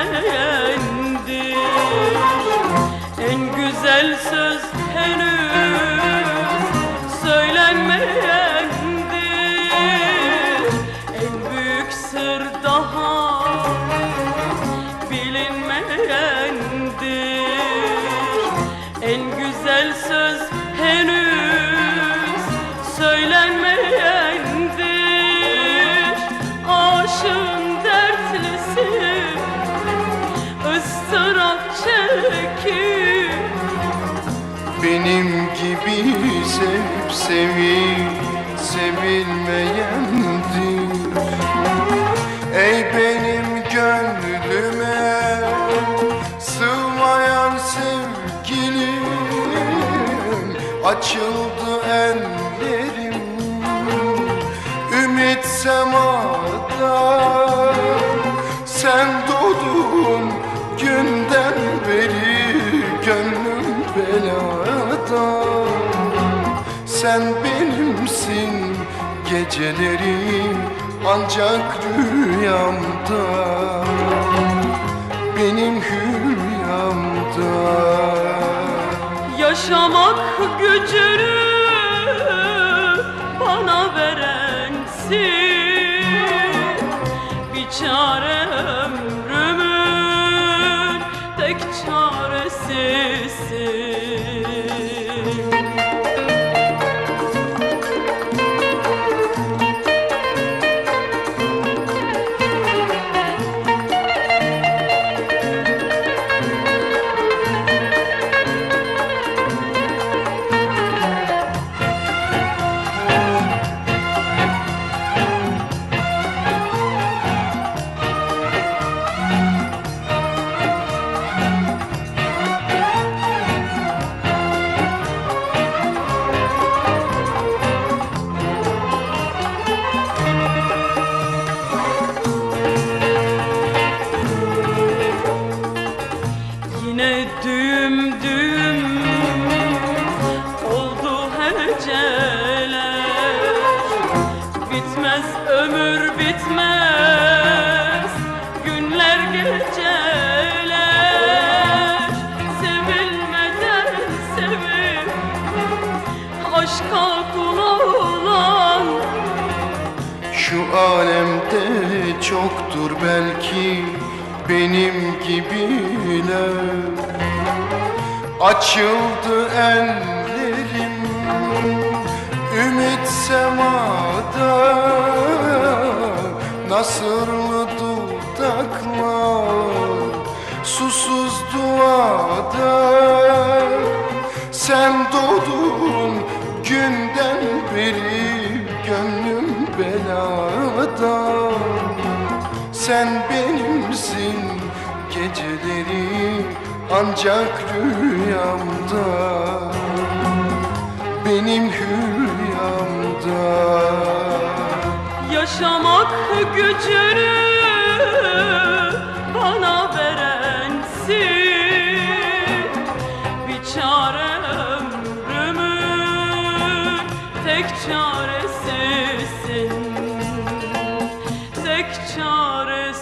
güzellendi En güzel söz henüz söylenmeyendi. En büyük sır daha bilinmeyendi. En güzel söz henüz çekip Benim gibi sevip sevip sevilmeyendir. Ey benim gönlüme sığmayan sevgilim Açıldı ellerim. Ümit semada benimsin geceleri ancak rüyamda. Benim hülyamda. Yaşamak gücünü bana verensin Bir çare Yine düğüm düğüm oldu heceler. Bitmez ömür bitmez günler geceler. Sevilmeden sevip aşka kul olan Şu alemde çoktur belki benim gibiler Açıldı ellerim ümit semada. Nasırlı dudaklar susuz duada? Sen doğdun günden beri gönlüm belada. Sen benimsin geceleri ancak rüyamda Benim hülyamda. Yaşamak gücünü bana verensin Bir çare ömrümün tek çaresisin Tek çare